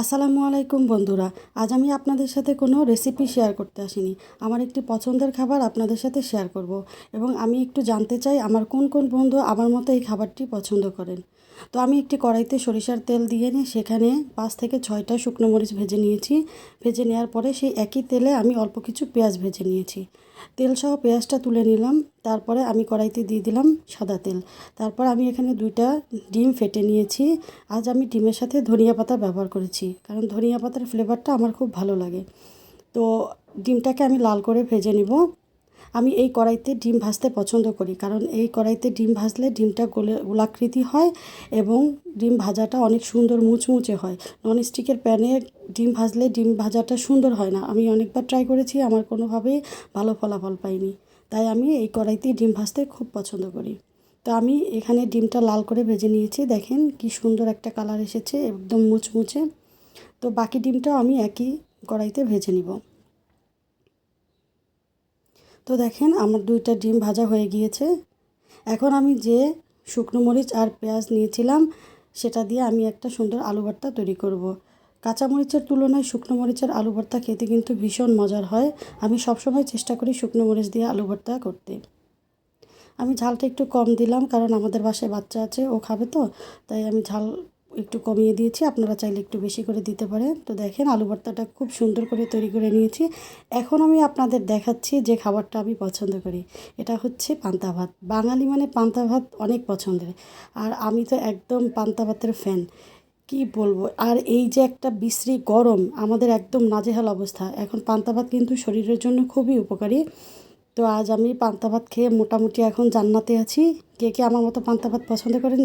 আসসালামু আলাইকুম বন্ধুরা, আজ আমি আপনাদের সাথে কোনো রেসিপি শেয়ার করতে আসিনি। আমার একটি পছন্দের খাবার আপনাদের সাথে শেয়ার করব এবং আমি একটু জানতে চাই আমার কোন কোন বন্ধু আমার মতো এই খাবারটি পছন্দ করেন। তো আমি একটি কড়াইতে সরিষার তেল দিয়ে নিয়ে সেখানে পাঁচ থেকে ছয়টা শুকনো মরিচ ভেজে নিয়েছি। ভেজে নেওয়ার পরে সেই একই তেলে আমি অল্প কিছু পেঁয়াজ ভেজে নিয়েছি। তেল সহ পেঁয়াজটা তুলে নিলাম। তারপরে আমি কড়াইতে দিয়ে দিলাম সাদা তেল। তারপর আমি এখানে দুইটা ডিম ফেটে নিয়েছি। আজ আমি ডিমের সাথে ধনিয়া পাতা ব্যবহার করেছি, কারণ ধনিয়া পাতার ফ্লেভারটা আমার খুব ভালো লাগে। তো ডিমটাকে আমি লাল করে ভেজে নিব। আমি এই কড়াইতে ডিম ভাজতে পছন্দ করি, কারণ এই কড়াইতে ডিম ভাজলে ডিমটা গোলে, গোলাকৃতি হয় এবং ডিম ভাজাটা অনেক সুন্দর মুচমুচে হয়। ননস্টিকের প্যানে ডিম ভাজলে ডিম ভাজাটা সুন্দর হয় না। আমি অনেকবার ট্রাই করেছি, আমার কোনোভাবেই ভালো ফলাফল পাইনি। তাই আমি এই কড়াইতেই ডিম ভাজতে খুব পছন্দ করি। তো আমি এখানে ডিমটা লাল করে ভেজে নিয়েছি, দেখেন কি সুন্দর একটা কালার এসেছে, একদম মুচমুচে। তো বাকি ডিমটাও আমি একই কড়াইতে ভেজে নিব। তো দেখেন আমার দুইটা ডিম ভাজা হয়ে গিয়েছে। এখন আমি যে শুকনো মরিচ আর পেঁয়াজ নিয়েছিলাম, সেটা দিয়ে আমি একটা সুন্দর আলু ভর্তা তৈরি করব। কাঁচা মরিচের তুলনায় শুকনো মরিচের আলু ভর্তা খেতে কিন্তু ভীষণ মজার হয়। আমি সবসময় চেষ্টা করি শুকনো মরিচ দিয়ে আলু ভর্তা করতে। আমি ঝালটা একটু কম দিলাম, কারণ আমাদের বাসায় বাচ্চা আছে, ও খাবে তো, তাই আমি ঝাল একটু কমিয়ে দিয়েছি। আপনারা চাইলে একটু বেশি করে দিতে পারেন। তো দেখেন, আলু ভর্তাটা খুব সুন্দর করে তৈরি করে নিয়েছি। এখন আমি আপনাদের দেখাচ্ছি যে খাবারটা আমি পছন্দ করি। এটা হচ্ছে পান্তা ভাত। বাঙালি মানে পান্তা ভাত অনেক পছন্দের। আর আমি তো একদম পান্তা ভাতের ফ্যান। কি বলব? আর এই যে একটা বিশ্রী গরম, আমাদের একদম নাজেহাল অবস্থা। এখন পান্তা ভাত কিন্তু শরীরের জন্য খুবই উপকারী। তো আজ আমি পান্তা ভাত খেয়ে মোটামুটি এখন জান্নাতে আছি। কে কে আমার মতো পান্তা ভাত পছন্দ করেন